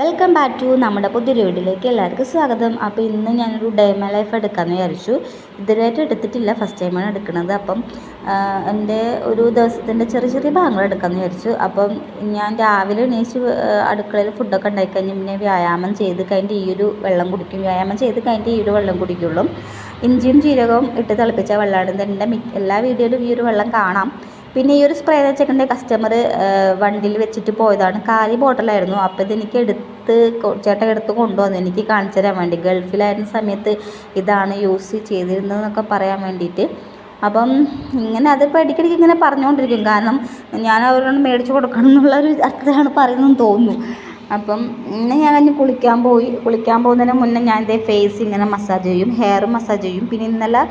Welcome back to നമ്മുടെ പുതിയൊരു വീഡിയോയിലേക്ക് എല്ലാവർക്കും സ്വാഗതം. അപ്പോൾ ഇന്ന് ഞാനൊരു ഡേ മൈ ലൈഫ് എടുക്കാമെന്ന് വിചാരിച്ചു. ഇതുവരെയായിട്ട് എടുത്തിട്ടില്ല. ഫസ്റ്റ് ടൈമാണ് എടുക്കുന്നത്. അപ്പം എന്റെ ഒരു ദിവസത്തിന്റെ ചെറിയ ചെറിയ ഭാഗങ്ങൾ എടുക്കാമെന്ന് വിചാരിച്ചു. അപ്പം ഞാൻ രാവിലെ എണീച്ച് അടുക്കളയിൽ ഫുഡൊക്കെ ഉണ്ടാക്കി കഴിഞ്ഞ് പിന്നെ വ്യായാമം ചെയ്ത് കഴിഞ്ഞിട്ട് ഈ ഒരു വെള്ളം കുടിക്കും. വ്യായാമം ചെയ്ത് കഴിഞ്ഞിട്ട് ഈ ഒരു വെള്ളം കുടിക്കുള്ളൂ. ഇഞ്ചിയും ജീരകവും ഇട്ട് തിളപ്പിച്ച വെള്ളമാണ്. എന്റെ എല്ലാ വീഡിയോയിലും ഈ ഒരു വെള്ളം കാണാം. പിന്നെ ഈ ഒരു സ്പ്രേ വെച്ചിട്ടുണ്ടെങ്കിൽ കസ്റ്റമർ വണ്ടിയിൽ വെച്ചിട്ട് പോയതാണ്. കാലി ബോട്ടലായിരുന്നു അപ്പോൾ ഇതെനിക്ക് എടുത്ത് ചേട്ടൻ എടുത്ത് കൊണ്ടുവന്നു. എനിക്ക് കാണിച്ചു തരാൻ വേണ്ടി. ഗൾഫിലായിരുന്ന സമയത്ത് ഇതാണ് യൂസ് ചെയ്തിരുന്നതെന്നൊക്കെ പറയാൻ വേണ്ടിയിട്ട്. അപ്പം ഇങ്ങനെ അതിപ്പോൾ ഇടയ്ക്കിടയ്ക്ക് ഇങ്ങനെ പറഞ്ഞുകൊണ്ടിരിക്കും. കാരണം ഞാൻ അവരോട് മേടിച്ച് കൊടുക്കണം എന്നുള്ളൊരു അർത്ഥത്തിലാണ് പറയുന്നതെന്ന് തോന്നുന്നു. അപ്പം ഇന്ന് ഞാൻ കുളിക്കാൻ പോയി കുളിക്കാൻ പോകുന്നതിന് മുന്നേ ഞാൻ ഇതേ ഫേസ് ഇങ്ങനെ മസാജ് ചെയ്യും ഹെയർ മസാജ് ചെയ്യും. പിന്നെ ഇന്നലെ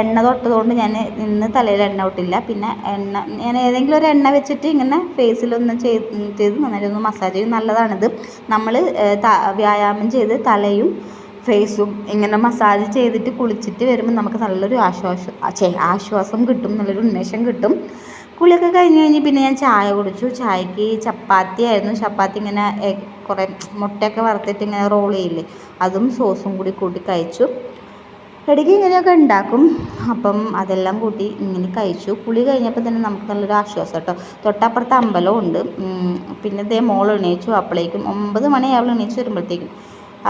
എണ്ണ തൊട്ടതുകൊണ്ട് ഞാൻ ഇന്ന് തലയിൽ എണ്ണ തൊട്ടില്ല പിന്നെ എണ്ണ ഞാൻ ഏതെങ്കിലും ഒരു എണ്ണ വെച്ചിട്ട് ഇങ്ങനെ ഫേസിലൊന്ന് ചെയ്ത് ചെയ്ത് നന്നായിട്ട് ഒന്ന് മസാജ് ചെയ്യും. നല്ലതാണിത്. നമ്മൾ വ്യായാമം ചെയ്ത് തലയും ഫേസും ഇങ്ങനെ മസാജ് ചെയ്തിട്ട് കുളിച്ചിട്ട് വരുമ്പോൾ നമുക്ക് നല്ലൊരു ആശ്വാസം ആശ്വാസം കിട്ടും നല്ലൊരു ഉന്മേഷം കിട്ടും. കുളിയൊക്കെ കഴിഞ്ഞ് കഴിഞ്ഞ് പിന്നെ ഞാൻ ചായ കുടിച്ചു. ചായക്ക് ചപ്പാത്തി ആയിരുന്നു. ചപ്പാത്തി ഇങ്ങനെ കുറേ മുട്ടയൊക്കെ വറുത്തിട്ട് ഇങ്ങനെ റോൾ ചെയ്യില്ലേ അതും സോസും കൂടി കൂട്ടി കഴിച്ചു. ഇടയ്ക്ക് ഇങ്ങനെയൊക്കെ ഉണ്ടാക്കും. അപ്പം അതെല്ലാം കൂട്ടി ഇങ്ങനെ കഴിച്ചു. കുളി കഴിഞ്ഞപ്പോൾ തന്നെ നമുക്ക് നല്ലൊരു ആശ്വാസം കേട്ടോ. തൊട്ടപ്പുറത്ത് അമ്പലവും ഉണ്ട്. പിന്നെ ഇതേ മോൾ എണീച്ചു. അപ്പോഴേക്കും ഒമ്പത് മണിയാവുമ്പോൾ എണീച്ച് വരുമ്പോഴത്തേക്കും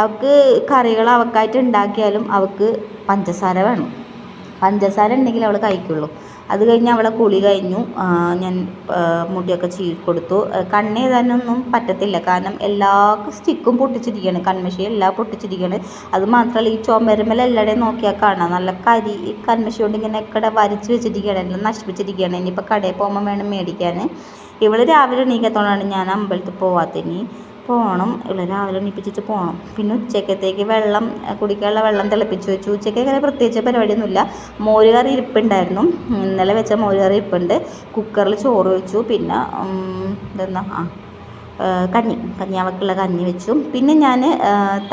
അവൾക്ക് കറികൾ അവക്കായിട്ട് ഉണ്ടാക്കിയാലും അവൾക്ക് പഞ്ചസാര വേണം. പഞ്ചസാര ഉണ്ടെങ്കിൽ അവൾ കഴിക്കുള്ളൂ. അത് കഴിഞ്ഞ് അവളെ കുളി കഴിഞ്ഞു. ഞാൻ മുടിയൊക്കെ ചീക്കൊടുത്തു കൊടുത്തു. ആ, കണ്ണ് പറ്റത്തില്ല. കാരണം എല്ലാ സ്റ്റിക്കും പൊട്ടിച്ചിരിക്കുകയാണ് കൺമശി എല്ലാം പൊട്ടിച്ചിരിക്കുകയാണ് അത് മാത്രമല്ല ഈ ചുമരുമല എല്ലാവരുടെയും നോക്കിയാൽ കാണാം. നല്ല കരി ഈ കൺമഷി കൊണ്ട് ഇങ്ങനെ ഒക്കെ വരച്ച് വെച്ചിരിക്കുകയാണ് എല്ലാം നശിപ്പിച്ചിരിക്കുകയാണ് ഇനിയിപ്പോൾ കടയിൽ പോകുമ്പോൾ വേണം മേടിക്കാൻ. ഇവൾ രാവിലെ എണീക്കത്തോണ്ടാണ് ഞാൻ അമ്പലത്തിൽ പോവാത്തിനി പോകണം ഇവളെ രാവിലെ എണീപ്പിച്ചിട്ട് പോകണം പിന്നെ ഉച്ചക്കത്തേക്ക് വെള്ളം കുടിക്കാനുള്ള വെള്ളം തിളപ്പിച്ച് വെച്ചു. ഉച്ചയ്ക്ക് അങ്ങനെ പ്രത്യേകിച്ച് പരിപാടിയൊന്നുമില്ല. മോര് കറി ഇരിപ്പുണ്ടായിരുന്നു. ഇന്നലെ വെച്ച മോര് കറി ഇരിപ്പുണ്ട്. കുക്കറിൽ ചോറ് വെച്ചു. പിന്നെ ഇതെന്നാ ആ, കഞ്ഞി കഞ്ഞിയാവക്കുള്ള കഞ്ഞി വെച്ചു. പിന്നെ ഞാൻ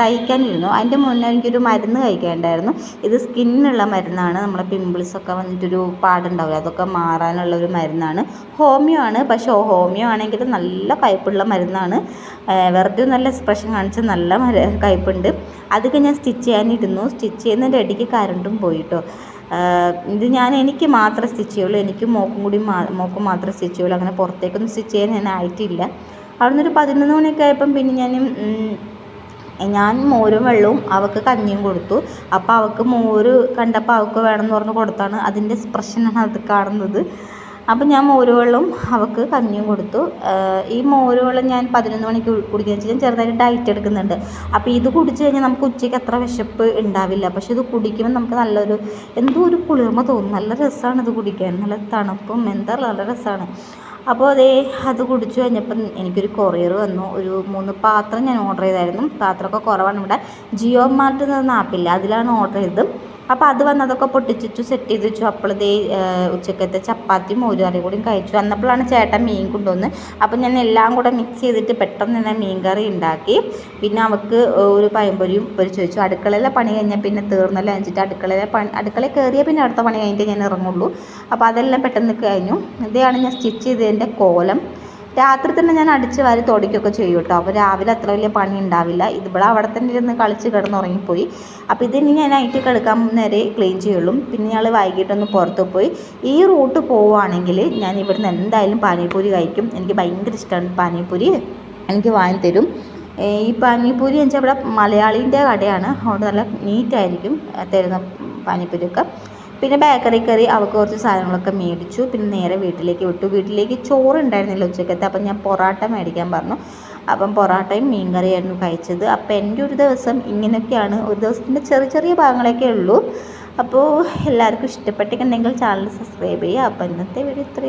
തയ്ക്കാനിരുന്നു. അതിന്റെ മുന്നേ എനിക്കൊരു മരുന്ന് കഴിക്കേണ്ടായിരുന്നു ഇത് സ്കിന്നിനുള്ള മരുന്നാണ്. നമ്മളെ പിമ്പിൾസൊക്കെ വന്നിട്ടൊരു പാടുണ്ടാവില്ല? അതൊക്കെ മാറാനുള്ള ഒരു മരുന്നാണ്. ഹോമിയോ ആണ്. പക്ഷേ ഹോമിയോ ആണെങ്കിൽ നല്ല കയ്പുള്ള മരുന്നാണ്. വെറുതെ നല്ല എക്സ്പ്രഷൻ കാണിച്ച് നല്ല മര കയ്പുണ്ട്. അതൊക്കെ ഞാൻ സ്റ്റിച്ച് ചെയ്യാനിരുന്നു. സ്റ്റിച്ച് ചെയ്യുന്നതിന്റെ ഇടയ്ക്ക് കറണ്ടും പോയിട്ടോ. ഇത് ഞാൻ എനിക്ക് മാത്രമേ സ്റ്റിച്ച് ചെയ്യുള്ളൂ. എനിക്ക് മോക്കും കൂടി മോക്കും മാത്രമേ സ്റ്റിച്ച് ചെയ്യുള്ളൂ. അങ്ങനെ പുറത്തേക്കൊന്നും സ്റ്റിച്ച് ചെയ്യാൻ ഞാൻ ആയിട്ടില്ല. അവിടുന്ന് ഒരു പതിനൊന്ന് മണിയൊക്കെ ആയപ്പം പിന്നെ ഞാൻ ഞാൻ മോരും വെള്ളവും അവൾക്ക് കഞ്ഞിയും കൊടുത്തു. അപ്പോൾ അവൾക്ക് മോര് കണ്ടപ്പോൾ അവൾക്ക് വേണമെന്ന് പറഞ്ഞ് കൊടുത്താണ് അതിന്റെ എക്സ്പ്രഷനാണ് അത് കാണുന്നത്. അപ്പം ഞാൻ മോര് വെള്ളവും അവൾക്ക് കഞ്ഞിയും കൊടുത്തു. ഈ മോര് വെള്ളം ഞാൻ പതിനൊന്ന് മണിക്ക് കുടിക്കുക വെച്ചാൽ ചെറുതായിട്ട് ഡയറ്റ് എടുക്കുന്നുണ്ട്. അപ്പോൾ ഇത് കുടിച്ച് കഴിഞ്ഞാൽ നമുക്ക് ഉച്ചയ്ക്ക് അത്ര വിശപ്പ് ഉണ്ടാവില്ല. പക്ഷേ ഇത് കുടിക്കുമ്പോൾ നമുക്ക് നല്ലൊരു എന്തോ ഒരു കുളിർമ തോന്നും. നല്ല രസമാണ് ഇത് കുടിക്കാൻ. നല്ല തണുപ്പും എന്താ നല്ല രസമാണ്. അപ്പോൾ അതേ അത് കുടിച്ചു കഴിഞ്ഞപ്പം എനിക്കൊരു കൊറിയർ വന്നു. ഒരു മൂന്ന് പാത്രം ഞാൻ ഓർഡർ ചെയ്തായിരുന്നു. പാത്രമൊക്കെ കുറവാണ്. ഇവിടെ ജിയോ മാർട്ട് എന്ന ആപ്പില്ല അതിലാണ് ഓർഡർ ചെയ്തത്. അപ്പോൾ അത് വന്ന് അതൊക്കെ പൊട്ടിച്ചു സെറ്റ് ചെയ്ത് വെച്ചു. ദേ ഉച്ചക്കത്തെ ചപ്പാത്തി മോര് കറിയും കൂടി കഴിച്ചു. അന്നപ്പോഴാണ് ചേട്ടൻ മീൻ കൊണ്ടുവന്ന് അപ്പോൾ ഞാൻ എല്ലാം കൂടെ മിക്സ് ചെയ്തിട്ട് പെട്ടെന്ന് തന്നെ മീൻ കറി ഉണ്ടാക്കി. പിന്നെ അവൾക്ക് ഒരു പഴംപൊരിയും ഒരു വെച്ചു. അടുക്കളയിലെ പണി കഴിഞ്ഞാൽ പിന്നെ തീർന്നല്ലോ. വെച്ചിട്ട് അടുക്കളയിലെ പണി അടുക്കളയിൽ കയറിയാൽ പിന്നെ അടുത്ത പണി കഴിഞ്ഞിട്ട് ഞാൻ ഇറങ്ങുള്ളൂ. അപ്പോൾ അതെല്ലാം പെട്ടെന്ന് കഴിഞ്ഞു. ഇതാണ് ഞാൻ സ്റ്റിച്ച് ചെയ്തതിന്റെ കോലം. രാത്രി തന്നെ ഞാൻ അടിച്ച് വാരി തുടയ്ക്കുകയൊക്കെ ചെയ്യും കേട്ടോ അപ്പോൾ രാവിലെ അത്ര വലിയ പണി ഉണ്ടാവില്ല. ഇതിവിടെ അവിടെ തന്നെ ഇരുന്ന് കളിച്ച് കിടന്നുറങ്ങിപ്പോയി. അപ്പോൾ ഇതിനി ഞാൻ നൈറ്റ് കിടക്കാൻ നേരെ ക്ലീൻ ചെയ്യുള്ളൂ. പിന്നെ ഞങ്ങൾ വൈകിട്ടൊന്ന് പുറത്ത് പോയി. ഈ റൂട്ട് പോവുകയാണെങ്കിൽ ഞാൻ ഇവിടുന്ന് എന്തായാലും പാനിപൂരി കഴിക്കും. എനിക്ക് ഭയങ്കര ഇഷ്ടമാണ് പാനിപൂരി. എനിക്ക് വാങ്ങി തരും. ഈ പാനിപൂരി എന്ന് വെച്ചാൽ ഇവിടെ മലയാളീന്റെ കടയാണ്. അതുകൊണ്ട് നല്ല നീറ്റായിരിക്കും തരുന്ന പാനിപൂരിയൊക്കെ. പിന്നെ ബേക്കറി കയറി അവൾക്ക് കുറച്ച് സാധനങ്ങളൊക്കെ മേടിച്ചു. പിന്നെ നേരെ വീട്ടിലേക്ക് വിട്ടു. വീട്ടിലേക്ക് ചോറ് ഉണ്ടായിരുന്നില്ല ഉച്ചക്കത്തെ. അപ്പം ഞാൻ പൊറാട്ട മേടിക്കാൻ പറഞ്ഞു. അപ്പം പൊറാട്ടയും മീൻ കറിയായിരുന്നു കഴിച്ചത്. അപ്പം എന്റെ ഒരു ദിവസം ഇങ്ങനെയൊക്കെയാണ്. ഒരു ദിവസത്തിന്റെ ചെറിയ ചെറിയ ഭാഗങ്ങളൊക്കെ ഉള്ളൂ. അപ്പോൾ എല്ലാവർക്കും ഇഷ്ടപ്പെട്ടിട്ടുണ്ടെങ്കിൽ ചാനൽ സബ്സ്ക്രൈബ് ചെയ്യുക. അപ്പം ഇന്നത്തെ വീഡിയോ ഇത്രയും